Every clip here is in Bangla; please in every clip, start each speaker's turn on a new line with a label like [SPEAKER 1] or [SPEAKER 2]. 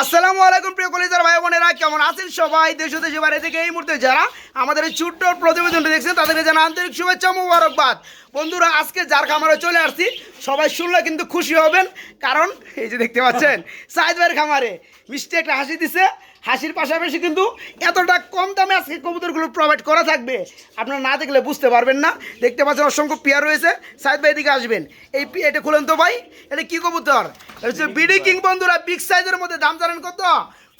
[SPEAKER 1] আসসালামু আলাইকুম প্রিয় কলিজার ভাই বোনেরা, কেমন আছেন সবাই? দেশ দেশে বাইরে থেকে এই মুহূর্তে যারা আমাদের এই ছোট্ট প্রতিবেদনটি দেখছেন, তাদেরকে জানা আন্তরিক শুভেচ্ছা মুবারকবাদ। বন্ধুরা, আজকে যার খামারে চলে আসছি, সবাই শুনলে কিন্তু খুশি হবেন, কারণ এই যে দেখতে পাচ্ছেন, সাইদ ভাইয়ের খামারে মিষ্টি একটা হাসি দিছে হাসির পাশাপাশি কিন্তু এতটা কম দামে আজকে কবুতরগুলো প্রোভাইড করা থাকবে। আপনারা না দেখলে বুঝতে পারবেন না। দেখতে পাচ্ছেন অসংখ্য পেয়ার রয়েছে। সাইদ ভাই এদিকে আসবেন। এই এটা খুলেন তো ভাই এটা কী কবুতর? বিডি কিং বন্ধুরা বিগ সাইজের মধ্যে দাম জানেন কত?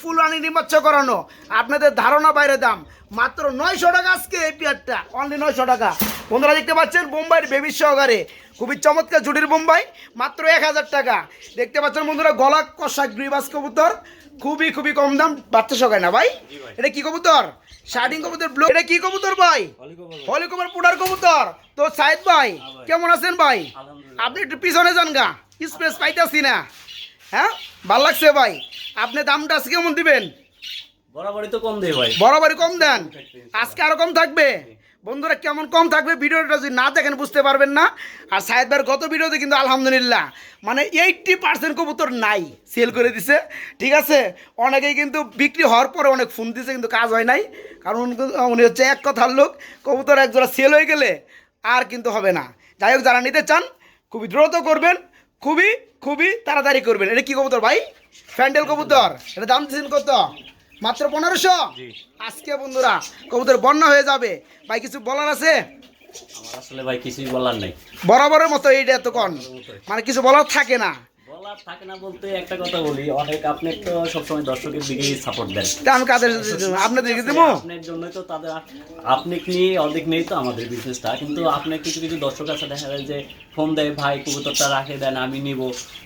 [SPEAKER 1] ফুল রানি নিমচ্ছ করানো। আপনাদের ধারণা বাইরে দাম। মাত্র নয়শো টাকা আজকে এই পেয়ারটা অনলি নয়শো টাকা। বন্ধুরা দেখতে পাচ্ছেন বোম্বাইয়ের বেবি সহকারে। খুবই চমৎকার জুটির বোম্বাই মাত্র এক হাজার টাকা। দেখতে পাচ্ছেন বন্ধুরা গলা কষা গ্রিবাস কবুতর। খুবই খুবই কম দাম বাচ্চা সকায় না ভাই। এটা কি কবুতর? শার্টিং কবুতর ব্লু এটা কি কবুতর ভাই? হলিকমার পুডার কবুতর তো সাইদ ভাই কেমন আছেন ভাই? আপনি একটু পিছনে যান গা স্পেস পাইতাছি না। হ্যাঁ? ভালো লাগছে ভাই। আপনি দামটা আজকে কেমন দিবেন?
[SPEAKER 2] বরাবরই তো কম দেয় ভাই।
[SPEAKER 1] বরাবরই কম দেন। আজকে আরও কম থাকবে? বন্ধুরা, কেমন কম থাকবে ভিডিওটা যদি না দেখেন বুঝতে পারবেন না। আর সাহেদ ভাইয়ের গত ভিডিওতে কিন্তু আলহামদুলিল্লাহ মানে এইটটি পার্সেন্ট কবুতর নাই সেল করে দিছে, ঠিক আছে? অনেকেই কিন্তু বিক্রি হওয়ার পরে অনেক ফোন দিছে, কিন্তু কাজ হয় নাই। কারণ উনি- হচ্ছে এক কথার লোক, কবুতর একজোড়া সেল হয়ে গেলে আর কিন্তু হবে না। যাই হোক, যারা নিতে চান, খুবই দ্রুত করবেন, খুবই খুবই তাড়াতাড়ি করবেন। এটা কি কবুতর ভাই? ফ্যান্ডেল কবুতর, এটা দাম দিচ্ছেন কত? মাত্র পনেরোশো? আজকে বন্ধুরা কবুতর বন্যা হয়ে যাবে। ভাই কিছু বলার আছে?
[SPEAKER 2] আমার আসলে ভাই কিছুই বলার নাই।
[SPEAKER 1] বরাবরের মতো এইটা এত কন মানে কিছু বলার থাকে না।
[SPEAKER 2] বলার থাকে না বলতে একটা কথা বলি অনেক আপনি তো সবসময় দর্শকের দিকেই সাপোর্ট দেন।
[SPEAKER 1] তা আমি কাদের আপনাদের দেবো?
[SPEAKER 2] আপনার জন্যই তো তাদের আপনি নিয়ে অর্ধেক নেই তো আমাদের বিজনেসটা কিন্তু আপনার কিছু কিছু দর্শক আছে দেখা যায় যে ফোন দেয়, ভাই, কবুতরটা রাখে দেন, আমি নিব,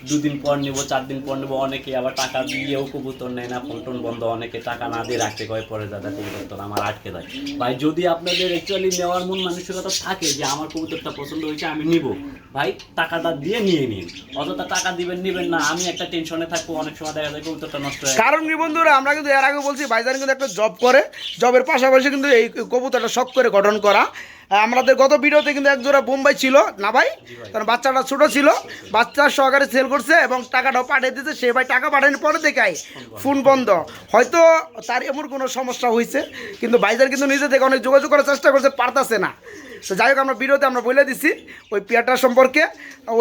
[SPEAKER 2] দুদিন পর নিব, চার দিন পর নিব। অনেকে আবার টাকা দিয়েও কবুতর নেয় না ফোন বন্ধ, অনেকে টাকা না দিয়ে রাখতে কয়, পরে দাদা, কবুতর আমার আটকে দেয়। ভাই, যদি আপনাদের অ্যাকচুয়ালি নেওয়ার মন মানসিকতা থাকে যে আমার কবুতরটা পছন্দ হয়েছে, আমি নিব। ভাই, টাকাটা দিয়ে নিয়ে নিন। অযথা টাকা দিবেন, নিবেন না, আমি একটা টেনশনে থাকব, অনেক সময় দেখা যায় কবুতরটা নষ্ট হয়ে
[SPEAKER 1] কারণ কি বন্ধুরা, আমরা কিন্তু এর আগে বলছি, ভাইজান কিন্তু একটা জব করে জবের পাশাপাশি কিন্তু এই কবুতরটা শখ করে গঠন করা। আমাদের গত ভিডিওতে কিন্তু একজোড়া বোম্বাই ছিল, না ভাই? কারণ বাচ্চাটা ছোটো ছিল। বাচ্চা সহকারে সেল করছে এবং টাকাটাও পাঠিয়ে দিয়েছে। সে ভাই টাকা পাঠানোর পরে দেখায় ফোন বন্ধ। হয়তো তার এমন কোনো সমস্যা হয়েছে, কিন্তু ভাইজার কিন্তু নিজে থেকে অনেক যোগাযোগ করার চেষ্টা করছে, পারতাছে না। তো যাই হোক, আমরা ভিডিওতে আমরা বলে দিচ্ছি ওই পেয়ারটা সম্পর্কে।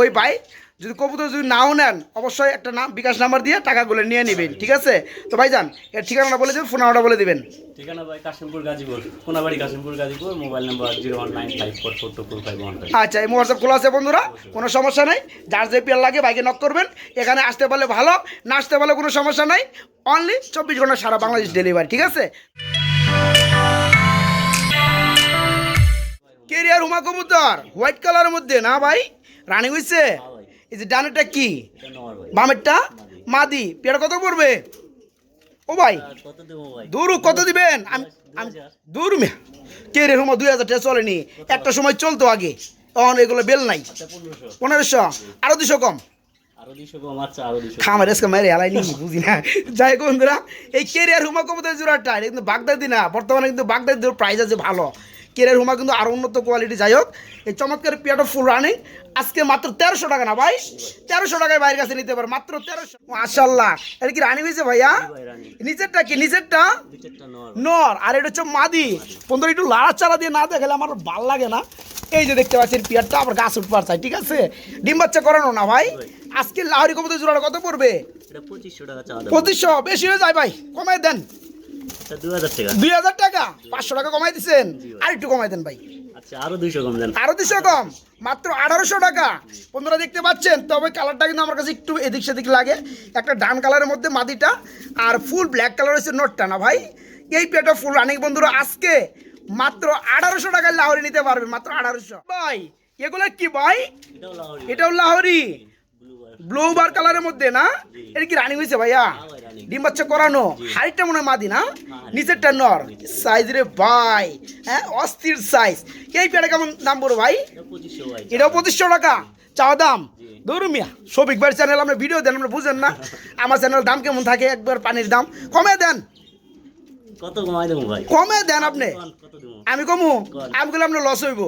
[SPEAKER 1] ওই ভাই যদি কবুতর যদি নাও নেন অবশ্যই একটা নাম বিকাশ নাম্বার দিয়ে টাকাগুলো নিয়ে নেবেন ঠিক আছে? তো ভাই যান এর ঠিকানাটা বলে দেবেন ফোন নাম্বারটা বলে দেবেন।
[SPEAKER 2] ঠিকানা ভাই Kashimpur Gazipur Konabari Kashimpur Gazipur mobile number zero one nine five four four two five one
[SPEAKER 1] আচ্ছা এই হোয়াটসঅ্যাপ খোলা আছে বন্ধুরা কোনো সমস্যা নেই। যার যে পেয়ার লাগে বাইকে নক করবেন এখানে আসতে পারলে ভালো না আসতে পারলে কোনো সমস্যা নাই। অনলি চব্বিশ ঘণ্টা সারা বাংলাদেশ ডেলিভারি ঠিক আছে? কেরিয়ার হুমা কবুতর হোয়াইট কালারের মধ্যে না ভাই? রানি হয়েছে এই যে ডানেরটা কি? বামেরটা? মাদি। পেয়ার কত পড়বে? ও ভাই। দূর কত দিবেন? আমি দূর মে কে রে হুমা দুই হাজার টাকা চলেনি। একটা সময় চলতো আগে। তখন এগুলো বেল নাই।
[SPEAKER 2] আচ্ছা পনেরোশো।
[SPEAKER 1] আরও দুশো কম। খামার এসকে মেরে হেলাই নি বুঝি না। যাই বন্ধুরা এই কেরিয়ার হুমা কবুতর জোড়াটা এটা কিন্তু বাগদাদি না। বর্তমানে কিন্তু বাগদাদির প্রাইস আছে ভালো। কেরিয়ার হুমা কিন্তু আরও উন্নত কোয়ালিটি যাই হোক। এই চমৎকার পিয়াটা ফুল রানিং আজকে মাত্র তেরোশো টাকা না ভাই তেরোশো টাকায় বাইরের কাছে নিতে পারে মাত্র তেরোশো। মাশাল্লাহ এটা কি রানি হয়েছে ভাইয়া? নিচেরটা কি?
[SPEAKER 2] নেওয়ার
[SPEAKER 1] নর। আর এটা হচ্ছে মাদি। বন্ধুরা একটু লাড়া চালা দিয়ে না দেখালে আমার ভালো লাগে না। এই যে দেখতে পাচ্ছেন পিয়ারটা আবার গাছ উঠবার চাই ঠিক আছে? ডিম বাচ্চা করানো না ভাই। আজকে লাহরি কবুতর জোড়াটা কত পড়বে?
[SPEAKER 2] পঁচিশশো
[SPEAKER 1] বেশি হয়ে যায় ভাই। কমাই দেন।
[SPEAKER 2] আচ্ছা
[SPEAKER 1] দুই হাজার টাকা? পাঁচশো টাকা কমাই দিচ্ছেন আর একটু কমাই দেন ভাই।
[SPEAKER 2] আচ্ছা আরও দুইশো কম দেন।
[SPEAKER 1] আরও দুশো কম? মাত্র আঠারোশো টাকা। বন্ধুরা দেখতে পাচ্ছেন? তবে কালারটা কিন্তু আমার কাছে একটু এদিক সেদিক লাগে। একটা ডান কালারের মধ্যে মাদিটা আর ফুল ব্ল্যাক কালার হচ্ছে নোটটা না ভাই? এই পেটা ফুল বন্ধুরা আজকে মাত্র আঠারোশো টাকায় লাহরি নিতে পারবে মাত্র আঠারোশো। ভাই এগুলো কি ভাই?
[SPEAKER 2] এটাও লাহরি। ব্লু বার
[SPEAKER 1] কালারের মধ্যে না? এটা কি রানিং হয়েছে ভাইয়া?
[SPEAKER 2] হ্যাঁ
[SPEAKER 1] ডিম বাচ্চা করানো। হাইটটা মনে হয় মাদি না? নিচেরটা নর। সাইজ রে ভাই। হ্যাঁ অস্থির সাইজ এই পেয়ারা কেমন দাম পড়ো ভাই? এটাও পঁচিশশো টাকা। চাওয়া দাম? ধরুন মিয়া। সবিক ভাইয়ের চ্যানেল আমরা ভিডিও দেন আমরা বুঝেন না। আমার চ্যানেল দাম কেমন থাকে? একবার পানির দাম। কমে দেন।
[SPEAKER 2] কত কমাই দেবো ভাই?
[SPEAKER 1] কমে দেন আপনি। আমি কমু? আমি বলে আপনার লস হইব।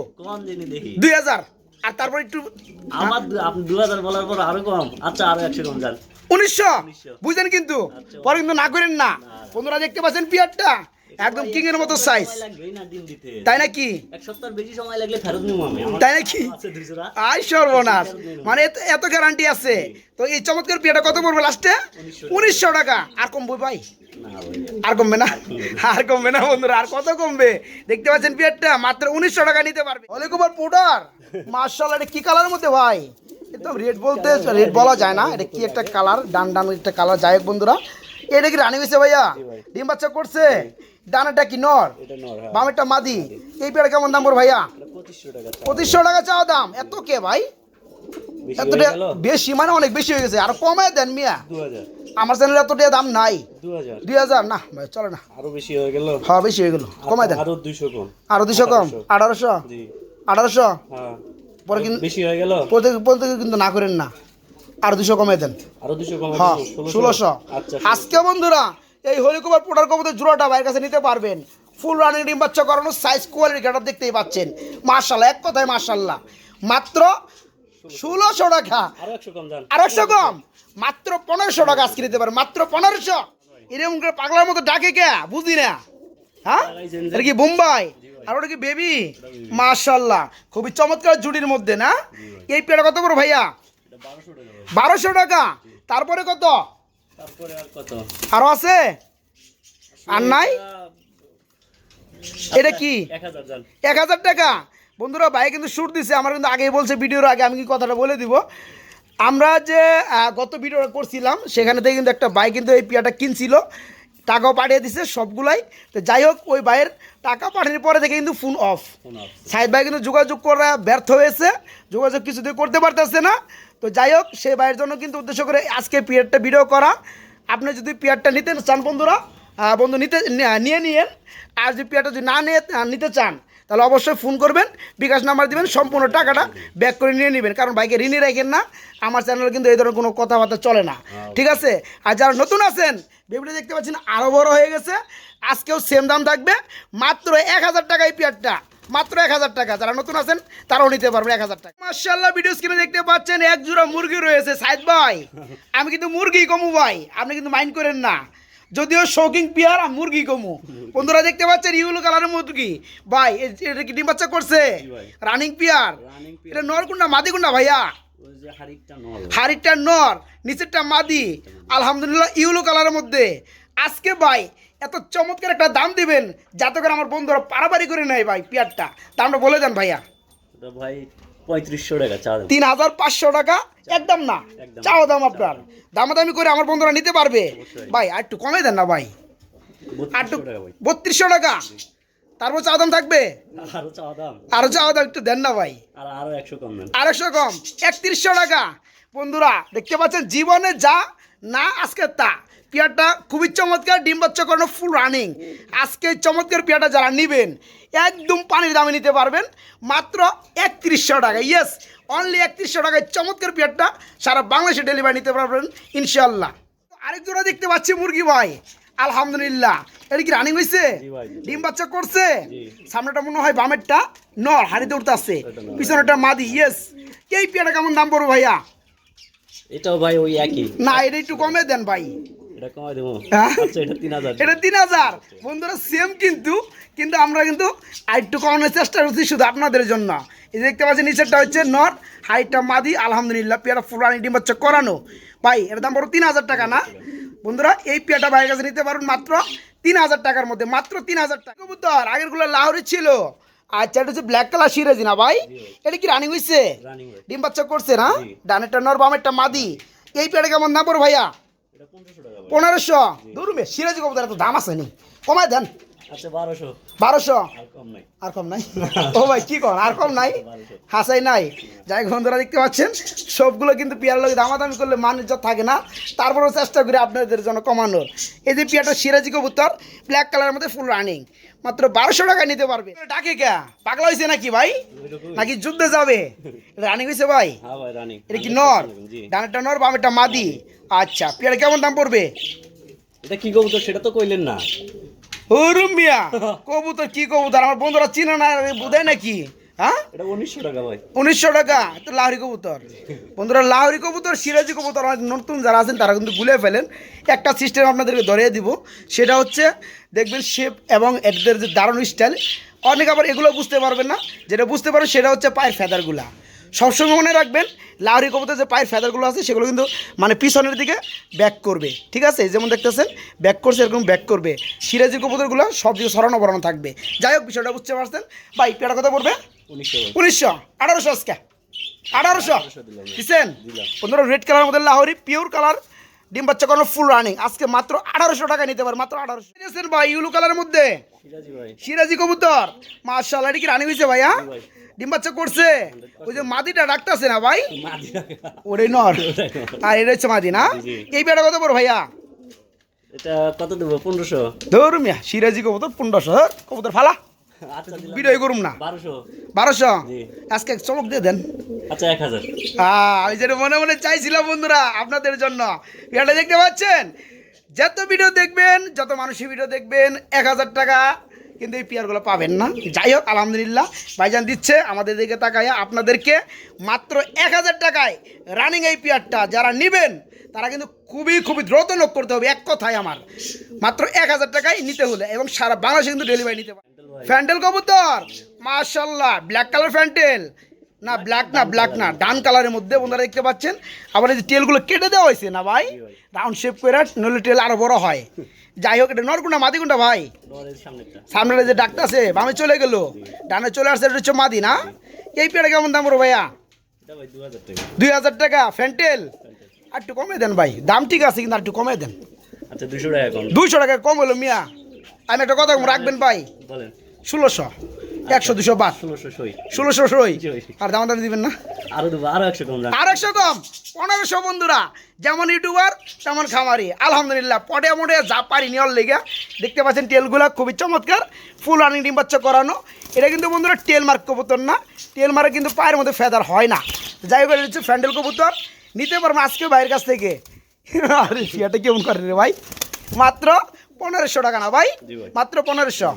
[SPEAKER 1] দুই হাজার। আর তারপর একটু
[SPEAKER 2] আমার দু- আপনি দু হাজার বলার পর আরও কম। আচ্ছা আরও একশো কম যান।
[SPEAKER 1] উনিশশো?
[SPEAKER 2] 1900
[SPEAKER 1] বুঝলেন কিন্তু?
[SPEAKER 2] আচ্ছা।
[SPEAKER 1] পরে কিন্তু না করেন না। বন্ধুরা দেখতে পাচ্ছেন পিয়ারটা। একদম কিং এর মতো সাইজ তাই নাকি? তাই নাকি? আই সর্বনাশ। মানে এত- গ্যারান্টি আছে। তো এই চমৎকার পিয়াটা কত পড়বে লাস্টে উনিশশো টাকা। আর কমবে ভাই? আর কমবে না? আর কমবে না বন্ধুরা। আর কত কমবে? দেখতে পাচ্ছেন পিয়ারটা মাত্র উনিশশো টাকা নিতে পারবে। অনেকবার পোডার। মার্শাল এটা কি কালার মধ্যে ভাই? একদম রেড বলতে রেড বলা যায় না। এটা কি একটা কালার ডান ডান একটা কালার যাই হোক বন্ধুরা। এটা কি রানি হয়েছে ভাইয়া? ডিম বাচ্চা করছে? ডানাটা কি নর?
[SPEAKER 2] হ্যাঁ।
[SPEAKER 1] বামেরটা মাদি। এই পেয়ারা কেমন দাম পড়বে ভাইয়া?
[SPEAKER 2] পঁচিশশো টাকা চা।
[SPEAKER 1] চাওয়া দাম। এত কে ভাই? এতটা বেশি মানে অনেক বেশি হয়ে গেছে। আর কমায় দেন মিয়া। আমার চ্যানেলে এতটা দাম নাই। দুই হাজার না ভাই চলে না।
[SPEAKER 2] আরও বেশি হয়ে গেল?
[SPEAKER 1] হ্যাঁ বেশি হয়ে গেল। কমায় দেন।
[SPEAKER 2] আরও দুইশো কম।
[SPEAKER 1] আরও দুশো কম? আঠারোশো। আঠারোশো?
[SPEAKER 2] হ্যাঁ।
[SPEAKER 1] পরে কিন্তু
[SPEAKER 2] বেশি হয়ে গেল?
[SPEAKER 1] প্রত্যেক কিন্তু না করেন না। আর দুশো কমাই দেন।
[SPEAKER 2] আরও দুশো কম
[SPEAKER 1] হ্যাঁ ষোলোশো।
[SPEAKER 2] আচ্ছা
[SPEAKER 1] আজকে বন্ধুরা এই হলিকুমার পোটার কবুতর জোড়াটা বাইরের কাছে নিতে পারবেন। ফুল রানিং ডিম বাচ্চা করানো সাইজ কোয়ালিটি গাটা দেখতেই পাচ্ছেন। মার্শাল্লাহ এক কথায় মার্শাল্লাহ মাত্র ষোলোশো টাকা।
[SPEAKER 2] আরও একশো কম
[SPEAKER 1] মাত্র পনেরোশো টাকা আজকে নিতে পারেন মাত্র পনেরোশো। এরকম করে পাগলার মতো ডাকে কে? বুঝি না। হ্যাঁ? এটা কি বোম্বাই? আর ওটা কি বেবি? মার্শাল্লাহ খুবই চমৎকার জুড়ির মধ্যে না? এই পেয়ারা কত করে ভাইয়া।
[SPEAKER 2] বারোশো টাকা।
[SPEAKER 1] তারপরে কত?
[SPEAKER 2] তারপরে আর কত?
[SPEAKER 1] আরও আছে? আর নাই? এটা কি?
[SPEAKER 2] এক হাজার
[SPEAKER 1] টাকা? বন্ধুরা ভাই কিন্তু শুট দিছে। আমার কিন্তু আগেই বলছে ভিডিওর আগে আমি কি কথাটা বলে দিব? আমরা যে গত ভিডিও করছিলাম সেখানে থেকে কিন্তু একটা ভাই কিন্তু এই পিয়াটা কিনছিল। টাকাও পাঠিয়ে দিছে সবগুলাই। তো যাই হোক ওই ভাইয়ের টাকা পাঠানোর পরে থেকে কিন্তু ফোন অফ
[SPEAKER 2] আপ
[SPEAKER 1] ভাই কিন্তু যোগাযোগ করা ব্যর্থ হয়েছে। যোগাযোগ কিছুতেই করতে পারতেছে না। তো যাই হোক সেই ভাইয়ের জন্য কিন্তু উদ্দেশ্য করে আজকে পিয়ারটা ভিডিও করা। আপনি যদি পিয়ারটা নিতে চান বন্ধুরা বন্ধু নিতে নিয়ে নিয়েন। আর যদি পিয়ারটা যদি না নিয়ে নিতে চান তাহলে অবশ্যই ফোন করবেন বিকাশ নাম্বার দিবেন সম্পূর্ণ টাকাটা ব্যাক করে নিয়ে নেবেন। কারণ বাইকে ঋণই রাখেন না আমার চ্যানেলে কিন্তু এই ধরনের কোনো কথাবার্তা চলে না। ঠিক আছে? আর যারা নতুন আছেন বেবিটা দেখতে পাচ্ছেন আরও বড় হয়ে গেছে। আজকেও সেম দাম থাকবে মাত্র এক হাজার টাকা এই পেয়ারটা। মাত্র এক হাজার টাকা। যারা নতুন আছেন তারাও নিতে পারবেন এক হাজার টাকা। মার্শাল্লাহ ভিডিও স্ক্রিনে দেখতে পাচ্ছেন এক জোড়া মুরগি রয়েছে সাইদ ভাই। আমি কিন্তু মুরগি কমু ভাই আপনি কিন্তু মাইন্ড করেন না। যদিও শৌকিং পিয়ার আর মুরগি কমু। বন্ধুরা দেখতে পাচ্ছেন ইউলো কালারের মুরগি। ভাই এটা কি ডিম বাচ্চা করছে? রানিং পিয়ার এটা নর কোনটা? মাদি কোনটা ভাইয়া?
[SPEAKER 2] নর।
[SPEAKER 1] নর নিচেরটা মাদি। আলহামদুলিল্লাহ ইউলো কালারের মধ্যে। আজকে ভাই এত চমৎকার একটা দাম দিবেন যাতে করে আমার বন্ধুরা পারাবারি করে নেয় ভাই পিয়ারটা। দামটা বলে দেন ভাইয়া।
[SPEAKER 2] ভাই পঁয়ত্রিশশো টাকা চা
[SPEAKER 1] তিন হাজার পাঁচশো টাকা? একদম না। চাও দাম আপনার। দামাদামি করে আমার বন্ধুরা নিতে পারবে। ভাই আর একটু কমে দেন না ভাই। আর একটু
[SPEAKER 2] বত্রিশশো টাকা?
[SPEAKER 1] তারপর চাও দাম থাকবে?
[SPEAKER 2] আরও চা দাম।
[SPEAKER 1] চাও দাম একটু দেন না ভাই।
[SPEAKER 2] আর আরও একশো কম দেন
[SPEAKER 1] আড়াইশো কম? একত্রিশশো টাকা। বন্ধুরা দেখতে পাচ্ছেন জীবনে যা না আজকে তা। পেয়ারটা খুবই চমৎকার ডিম বাচ্চা করানো ফুল রানিং আজকে চমৎকার পেয়ারটা যারা নেবেন একদম পানির দামে নিতে পারবেন। মাত্র একত্রিশশো টাকা। ইয়েস অনলি একত্রিশশো টাকায় চমৎকার পেয়ারটা সারা বাংলাদেশে ডেলিভারি নিতে পারবেন ইনশাল্লাহ আরেক জোড়া দেখতে পাচ্ছি মুরগি ভাই। আলহামদুলিল্লাহ। এটা কি রানিং হয়েছে ডিম বাচ্চা করছে? সামনেটা মনে হয় বামেরটা। নর হাড়িতে উঠতে আসছে
[SPEAKER 2] এটা নর।
[SPEAKER 1] পিছনেটা মাদি ইয়েস এই পেয়ারটা কেমন দাম পড়বে ভাইয়া?
[SPEAKER 2] এটাও ভাই ওই একই।
[SPEAKER 1] না এটা একটু কমে দেন ভাই।
[SPEAKER 2] এটা
[SPEAKER 1] হ্যাঁ?
[SPEAKER 2] আচ্ছা এটা তিন হাজার।
[SPEAKER 1] এটা তিন হাজার। বন্ধুরা সেম কিন্তু কিন্তু আমরা কিন্তু আরেকটু কমানোর চেষ্টা করছি শুধু আপনাদের জন্য। এই দেখতে পাচ্ছেন নিচেরটা হচ্ছে নর হাইটটা মাদি আলহামদুলিল্লাহ পেয়ারা ফুলানি ডিম হচ্ছে করানো। ভাই এর দাম বড় তিন হাজার টাকা না? বন্ধুরা এই পেয়াটা ভাইয়ের কাছে নিতে পারুন মাত্র তিন হাজার টাকার মধ্যে মাত্র তিন হাজার টাকা। কবুতর আগেরগুলো লাহোরি ছিল আচ্ছা এটা হচ্ছে ব্ল্যাক কালার সিরাজি না ভাই? এটা কি রানিং হয়েছে। ডিম বাচ্চা করছে না। ডানেরটা নর বামেরটা মাদি। এই পেয়াটা কেমন দাম পড়ো ভাইয়া?
[SPEAKER 2] পনেরোশো
[SPEAKER 1] ধরুন সিরাজি কবুতর এত দাম আসেনি কমায় দেন।
[SPEAKER 2] বারোশো।
[SPEAKER 1] বারোশো?
[SPEAKER 2] আর কম নাই।
[SPEAKER 1] আর কম নাই? ও ভাই কি কর আর কম নাই? হাসাই নাই। যাই বন্ধুরা দেখতে পাচ্ছেন সবগুলো কিন্তু পিয়ার লোক দামাদামি করলে ইজ্জত থাকে না। তারপরেও চেষ্টা করি আপনাদের জন্য কমানোর। এই যে পিয়াটা সিরাজি কবুতর ব্ল্যাক কালারের মধ্যে ফুল রানিং মাত্র বারোশো টাকা নিতে পারবে। ডাকে কে? পাগলা হয়েছে নাকি ভাই? নাকি যুদ্ধে যাবে? রানিং হয়েছে ভাই?
[SPEAKER 2] হ্যাঁ
[SPEAKER 1] এটা কি নর? ডানেরটা নর বামেরটা মাদি। আচ্ছা পিয়ার কেমন দাম পড়বে?
[SPEAKER 2] এটা কি কবুতর? সেটা তো কইলেন না।
[SPEAKER 1] হরুম কবুতর কি কবুতর? আমার বন্ধুরা চিনে না বুঝে নাকি? হ্যাঁ?
[SPEAKER 2] উনিশশো টাকা ভাই।
[SPEAKER 1] উনিশশো টাকা? তো লাহরি কবুতর। বন্ধুরা লাহরি কবুতর সিরাজি কবুতর অনেক নতুন যারা আছেন তারা কিন্তু ভুলে ফেলেন। একটা সিস্টেম আপনাদেরকে ধরিয়ে দিব। সেটা হচ্ছে দেখবেন শেপ এবং এদের যে দারুণ স্টাইল অনেক আবার এগুলো বুঝতে পারবেন না। যেটা বুঝতে পারবেন সেটা হচ্ছে পায়ের ফেদারগুলা সবসময় মনে রাখবেন লাউরি কবুতর যে পায়ের ফেদারগুলো আছে সেগুলো কিন্তু মানে পিছনের দিকে ব্যাক করবে। ঠিক আছে? যেমন দেখতেছেন ব্যাক করছে এরকম ব্যাক করবে। সিরাজি কবুতরগুলো সব দিকে সরানো বরানো থাকবে। যাই হোক বিষয়টা বুঝতে পারছেন? ভাই একটা কথা বলবে
[SPEAKER 2] উনিশশো।
[SPEAKER 1] উনিশশো। আঠারোশো আজকে। আঠারোশো। দিচ্ছেন পনেরো রেড কালার মধ্যে লাহরি পিওর কালার ডিম বাচ্চা কোনো ফুল রানিং আজকে মাত্র আঠারোশো টাকা নিতে পারে মাত্র আঠারোশো। ভাই ইউলু কালারের মধ্যে।
[SPEAKER 2] সিরাজি ভাই।
[SPEAKER 1] সিরাজি কবুতর। মার্শাল এটা কি রানিং হয়েছে ভাইয়া?
[SPEAKER 2] ভাই।
[SPEAKER 1] ডিম বাচ্চা করছে। ওই যে মাদিটা ডাকতেছে না ভাই? ওরে নর। আর এটা হচ্ছে মাদি না। এই বেটা কত বড় ভাইয়া?
[SPEAKER 2] এটা কত দেবো? পনেরোশো।
[SPEAKER 1] ধরু মিয়া সিরাজি কবুতর পনেরোশো। কবুতর ফালা। ভিডিও করুম না।
[SPEAKER 2] বারোশো।
[SPEAKER 1] আজকে চমক দিয়ে দেন।
[SPEAKER 2] আচ্ছা এক হাজার।
[SPEAKER 1] আমি যেটা মনে মনে চাইছিলাম বন্ধুরা আপনাদের জন্য। এটা দেখতে পাচ্ছেন? যত ভিডিও দেখবেন যত মানুষের ভিডিও দেখবেন এক হাজার টাকা কিন্তু এই পেয়ারগুলো পাবেন না। যাই হোক আলহামদুলিল্লাহ ভাইজান দিচ্ছে আমাদের দিকে তাকায় আপনাদেরকে। মাত্র এক হাজার টাকায় রানিং এই পেয়ারটা যারা নেবেন তারা কিন্তু খুবই খুবই দ্রুত নোক করতে হবে এক কথায় আমার। মাত্র এক হাজার টাকায় নিতে হলে এবং সারা বাংলাদেশে কিন্তু ডেলিভারি নিতে পারে। ফ্যান্টেল কবুতর! মাশাল্লাহ ব্ল্যাক কালার ফ্যান্টেল না ব্ল্যাক না ব্ল্যাক না ডান কালারের মধ্যে বন্ধুরা দেখতে পাচ্ছেন। আবার এই যে টেলগুলো কেটে দেওয়া হয়েছে না ভাই? রাউন্ড শেপ করে নইলে টেল আরও বড় হয়। যাই হোক এটা নরকুন্ডা মাদিকুন্ডা ভাই। সামনে যে ডাক্তার আছে বামে চলে গেল। ডানে চলে আসছে এটা হচ্ছে মাদি না? এই পেয়ারা কেমন দাম বড় ভাইয়া? দুই হাজার টাকা। ফ্যান্টেল আর একটু কমে দেন ভাই। দাম ঠিক আছে কিন্তু আর একটু কমে দেন।
[SPEAKER 2] আচ্ছা দুশো
[SPEAKER 1] দুইশো টাকা কম হলো মিয়া। আমি একটা কথা রাখবেন ভাই।
[SPEAKER 2] বলেন।
[SPEAKER 1] ষোলোশো একশো দুশো বাদ।
[SPEAKER 2] ষোলোশো সই।
[SPEAKER 1] আর দাম দাম দিবেন না?
[SPEAKER 2] আরও দেবো আরও একশো কম
[SPEAKER 1] আর একশো কম? পনেরোশো বন্ধুরা যেমন ইউটিউবার তেমন খামারি। আলহামদুলিল্লাহ পটে মোটে যা পারি নেওয়ার লেগে দেখতে পাচ্ছেন টেলগুলো খুবই চমৎকার ফুল রানিং ডিম বাচ্চা করানো। এটা কিন্তু বন্ধুরা টেল মার্ক কবুতর না টেল মার্ক কিন্তু পায়ের মধ্যে ফেদার হয় না। যাই হোক হচ্ছে ফ্যান্ডেল কবুতর। নিতে পারব আজকে বাইরের কাছ থেকে। আরে ফিয়াটা কেমন করে রে ভাই? মাত্র পনেরোশো টাকা না ভাই? মাত্র পনেরোশো।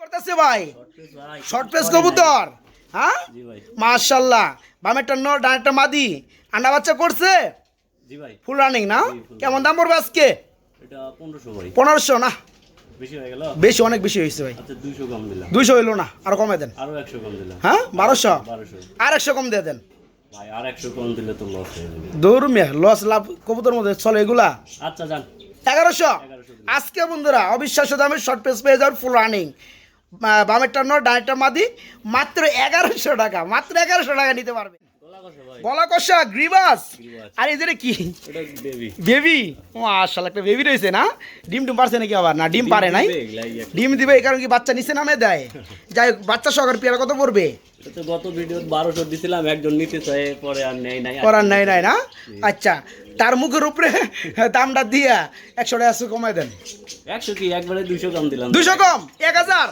[SPEAKER 1] করতেছে ভাই? শর্ট পেস কবুতর। হ্যাঁ? মাশাল্লাহ। বামেরটা নর ডানেরটা মাদি। আন্ডা বাচ্চা করছে? ফুল রানিং না? কেমন দাম পড়বে আজকে?
[SPEAKER 2] পনেরোশো
[SPEAKER 1] না?
[SPEAKER 2] বেশি
[SPEAKER 1] অনেক বেশি হয়েছে ভাই।
[SPEAKER 2] আচ্ছা দুইশো
[SPEAKER 1] হইল না আরও কমে দেন। হ্যাঁ বারোশো? আর একশো কম দিয়ে দেন।
[SPEAKER 2] হয়ে
[SPEAKER 1] দৌড় মিয়া লস লাভ কবুতর মধ্যে চলে এগুলা?
[SPEAKER 2] আচ্ছা যান।
[SPEAKER 1] এগারোশো। আজকে বন্ধুরা অবিশ্বাস্য দামে শর্ট পেস পেয়ে যাওয়ার ফুল রানিং বামেরটা নর ডানেরটা মাদি। মাত্র এগারোশো টাকা মাত্র এগারোশো টাকা নিতে পারবে। গলা কষা গ্রিবাস। আর এদের কি?
[SPEAKER 2] বেবি
[SPEAKER 1] ও আসলে একটা বেবি রয়েছে না? ডিম ডিম পারছে নাকি আবার? না ডিম পারে নাই। ডিম দিবে এই কারণ কি বাচ্চা নিচে নামে দেয়? যাই বাচ্চা সহকার পেয়ারা কত পড়বে?
[SPEAKER 2] তো গত ভিডিও বারোশো দিছিলাম একজন নিতে চাই পরে আর নেই নাই
[SPEAKER 1] করার নাই নাই না? আচ্ছা তার মুখের উপরে দামটা দিয়া একশো টাকা একশো কমাই দেন।
[SPEAKER 2] একশো কি? একবারে দুইশো কম দিলাম।
[SPEAKER 1] দুশো কম? এক হাজার?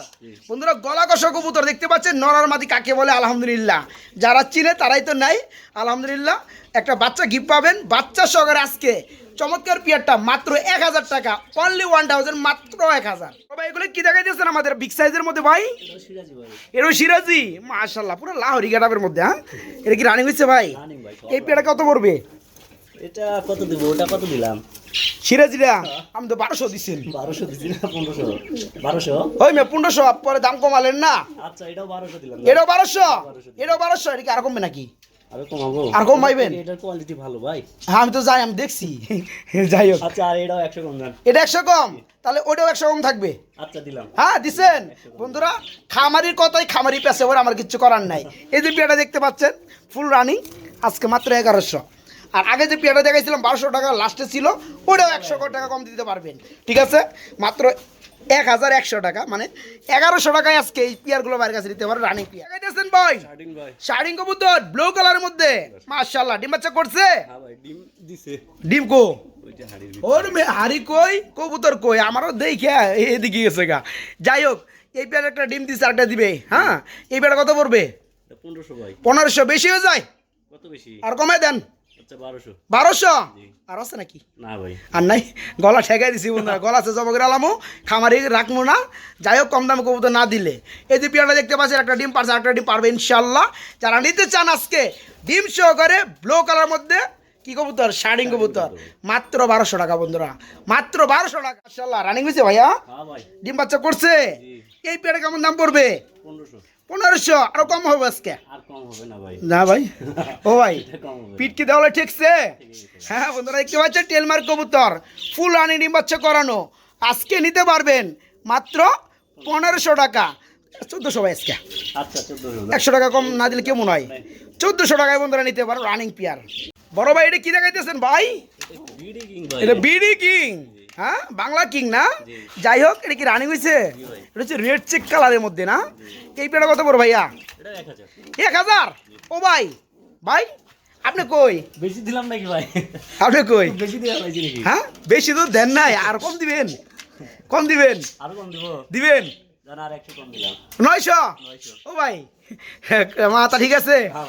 [SPEAKER 1] বন্ধুরা গলা কষা কবুতর দেখতে পাচ্ছেন নরার মাদি কাকে বলে? আলহামদুলিল্লাহ। যারা চিনে তারাই তো নাই আলহামদুলিল্লাহ একটা বাচ্চা গিফট পাবেন। বাচ্চা সহকারে আজকে চমৎকার পিয়ারটা মাত্র এক হাজার টাকা। অনলি ওয়ান থাউজেন্ড মাত্র এক হাজার। ভাই এগুলো কি দেখা দিয়েছেন আমাদের বিগ সাইজের মধ্যে ভাই? এরও সিরাজি। মাশাল্লাহ পুরো লাহরি গেটাপের মধ্যে হ্যাঁ? এটা কি রানিং হচ্ছে ভাই? এই পেয়ারটা কত পড়বে?
[SPEAKER 2] এটা কত দিব? ওটা কত দিলাম?
[SPEAKER 1] সিরাজিরা আমি তো বারোশো দিচ্ছেন
[SPEAKER 2] বারোশো দিছি না পনেরোশো? বারোশো?
[SPEAKER 1] ওই মে পনেরোশো পরে দাম কমালেন না?
[SPEAKER 2] আচ্ছা এটাও বারোশো দিলাম।
[SPEAKER 1] এটাও বারোশো? এটাও বারোশো? এটা কি আর কমবে নাকি?
[SPEAKER 2] আরও কমাবো
[SPEAKER 1] আর কম পাইবেন?
[SPEAKER 2] এটার কোয়ালিটি ভালো ভাই।
[SPEAKER 1] হ্যাঁ আমি তো যাই আমি দেখছি। যাই হোক।
[SPEAKER 2] আচ্ছা আর এটাও একশো কম দেন।
[SPEAKER 1] এটা একশো কম? তাহলে ওটাও একশো কম থাকবে?
[SPEAKER 2] আচ্ছা দিলাম।
[SPEAKER 1] হ্যাঁ দিছেন। বন্ধুরা খামারির কথাই খামারি পেছে ওর আমার কিচ্ছু করার নাই। এই যে পেয়াটা দেখতে পাচ্ছেন ফুল রানিং আজকে মাত্র এগারোশো। আর আগে যে পেয়াটা দেখাইছিলাম বারোশো টাকা লাস্টে ছিল ওটাও একশো টাকা কম দিতে পারবেন। ঠিক আছে? মাত্র এক হাজার একশো টাকা মানে এগারোশো টাকায় আজকে এই পেয়ারগুলো বাইরের কাছে দিতে পারে রানিং পেয়ার। দেখাইতেছেন ভাই? শাড়িং কবুতর ব্লু কালারের মধ্যে। মাশাল্লাহ ডিম বাচ্চা করছে?
[SPEAKER 2] হ্যাঁ ডিম দিছে।
[SPEAKER 1] ডিম কো? ওর হারি কই? কবুতর কই? আমারও দেখে এদিকে গেছে গা। যাই হোক এই পেয়ার একটা ডিম দিছে একটা দিবে। হ্যাঁ এই পেয়ারটা কত পড়বে?
[SPEAKER 2] পনেরোশো।
[SPEAKER 1] বেশি হয়ে যায়?
[SPEAKER 2] কত বেশি?
[SPEAKER 1] আর কমায় দেন।
[SPEAKER 2] বারোশো।
[SPEAKER 1] আর আছে নাকি?
[SPEAKER 2] না ভাই।
[SPEAKER 1] আর নাই? গলা ঠেকাই দিছি বন্ধুরা গলা আছে জমা আলামো খামারে রাখব না। যাই হোক কম দামে কবুতর না দিলে। এই যে দেখতে পাচ্ছেন একটা ডিম পারছে একটা ডিম পারবে ইনশাল্লাহ যারা নিতে চান আজকে ডিম সহকারে ব্লু কালার মধ্যে কি কবুতর? শাড়িং কবুতর। মাত্র বারোশো টাকা বন্ধুরা মাত্র বারোশো টাকা ইনশাল্লাহ রানিং হয়েছে ভাইয়া?
[SPEAKER 2] হ্যাঁ
[SPEAKER 1] ডিম বাচ্চা করছে? এই পেয়ারে কেমন দাম পড়বে?
[SPEAKER 2] পনেরোশো।
[SPEAKER 1] পনেরোশো আরও কম হবে আজকে।
[SPEAKER 2] না ভাই।
[SPEAKER 1] ও ভাই
[SPEAKER 2] এটা কম হবে
[SPEAKER 1] পিট কি দেওয়ালে ঠিকছে হ্যাঁ বন্ধুরা দেখতে পাচ্ছেন টেলমার্ক কবুতর ফুল আনি ডিম বাচ্চা করানো। আজকে নিতে পারবেন মাত্র পনেরোশো টাকা। চোদ্দোশো ভাই আজকে।
[SPEAKER 2] আচ্ছা
[SPEAKER 1] একশো টাকা কম না দিলে কেমন হয়? চোদ্দোশো টাকায় বন্ধুরা নিতে পারো রানিং পিয়ার বড় ভাই এটা কি দেখাইতেছেন ভাই। এটা বিডি কিং। হ্যাঁ? বাংলা কিং না? যাই হোক এটা কি রানিং হয়েছে এটা হচ্ছে রেড চেক কালারের মধ্যে না? এই পেটা কত বড় ভাইয়া?
[SPEAKER 2] এক হাজার।
[SPEAKER 1] ও ভাই ভাই আপনি কই?
[SPEAKER 2] বেশি দিলাম নাকি ভাই?
[SPEAKER 1] আপনি কই?
[SPEAKER 2] বেশি দিলাম
[SPEAKER 1] হ্যাঁ বেশি তো দেন নাই আর কম দিবেন। কম দিবেন।
[SPEAKER 2] আর কম দিব।
[SPEAKER 1] দিবেন। নয়শো? ও ভাই মাথা ঠিক আছে?
[SPEAKER 2] হ্যাঁ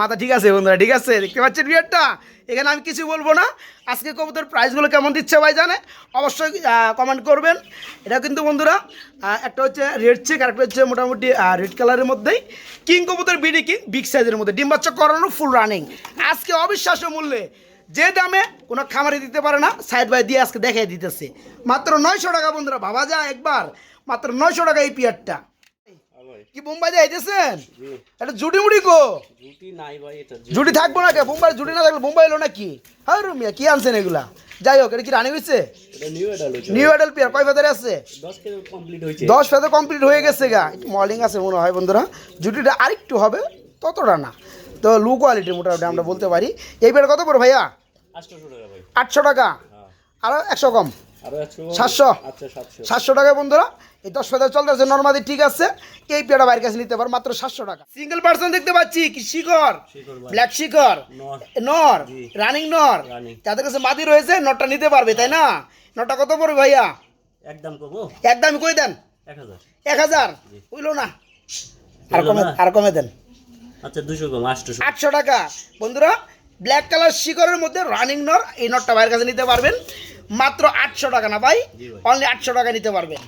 [SPEAKER 2] মাথা ঠিক
[SPEAKER 1] আছে। বন্ধুরা ঠিক আছে? দেখতে পাচ্ছেন বিয়ারটা এখানে আমি কিছু বলব না। আজকে কবুতর প্রাইসগুলো কেমন দিচ্ছে ভাই জানে অবশ্যই কমেন্ট করবেন। এটা কিন্তু বন্ধুরা একটা হচ্ছে রেড চেক আর একটা হচ্ছে মোটামুটি রেড কালারের মধ্যেই। কিং কবুতর বিডি কিং বিগ সাইজের মধ্যে। ডিম বাচ্চা করানো ফুল রানিং আজকে অবিশ্বাস্য মূল্যে যে দামে কোনো খামারে দিতে পারে না সাইড বাই দিয়ে আজকে দেখাই দিতেছে। মাত্র নয়শো টাকা বন্ধুরা ভাবা যায় একবার। মাত্র নয়শো টাকা এই পিয়ারটা। কি বোম্বাই দিয়ে আইতেছেন? এটা জুটি মুড়ি কো
[SPEAKER 2] জুটি।
[SPEAKER 1] থাকব না কে? বোম্বাই জুটি না থাকলে বোম্বাই এলো নাকি? হ্যাঁ রুমিয়া কি আনছেন এগুলা? যাই হোক এটা কি রানি হয়েছে
[SPEAKER 2] নিউ
[SPEAKER 1] এডেল পিয়ার কয় ফেদারে আছে?
[SPEAKER 2] দশ
[SPEAKER 1] ফেদার কমপ্লিট হয়ে গেছে গা। মর্নিং আছে মনে হয় বন্ধুরা। জুটিটা আরেকটু হবে ততটা না। তো লো কোয়ালিটির মোটামুটি আমরা বলতে পারি। এই পেয়ার কত পড়ে ভাইয়া?
[SPEAKER 2] আটশোশো টাকা ভাই।
[SPEAKER 1] আটশো টাকা?
[SPEAKER 2] হ্যাঁ।
[SPEAKER 1] আরও একশো কম? সাতশো?
[SPEAKER 2] আচ্ছা সাতশো।
[SPEAKER 1] সাতশো টাকা বন্ধুরা। এই দশ ফেদার চলতেছে নর্মালি ঠিক আছে। এই পেয়ারটা বাইরের কাছে নিতে পারো মাত্র সাতশো টাকা। সিঙ্গেল পার্সন দেখতে পাচ্ছি কি শিখর
[SPEAKER 2] শিকড়
[SPEAKER 1] ব্ল্যাক শিখর
[SPEAKER 2] নর।
[SPEAKER 1] নর? রানিং নর। যাদের কাছে মাদি রয়েছে নটটা নিতে পারবে তাই না? নটটা কত পড়বে ভাইয়া?
[SPEAKER 2] একদম
[SPEAKER 1] একদম কই দেন?
[SPEAKER 2] এক হাজার।
[SPEAKER 1] এক হাজার? বুঝলো না। আর কমে
[SPEAKER 2] না?
[SPEAKER 1] আর কমে দেন।
[SPEAKER 2] আচ্ছা দুশো কম আটশো
[SPEAKER 1] আটশো টাকা। বন্ধুরা ব্ল্যাক কালার শিকরের মধ্যে রানিং নর এই নটটা ভাইয়ের কাছে নিতে পারবেন। মাত্র আটশো টাকা না ভাই?
[SPEAKER 2] ভাই।
[SPEAKER 1] অনলি আটশো টাকা নিতে পারবেন।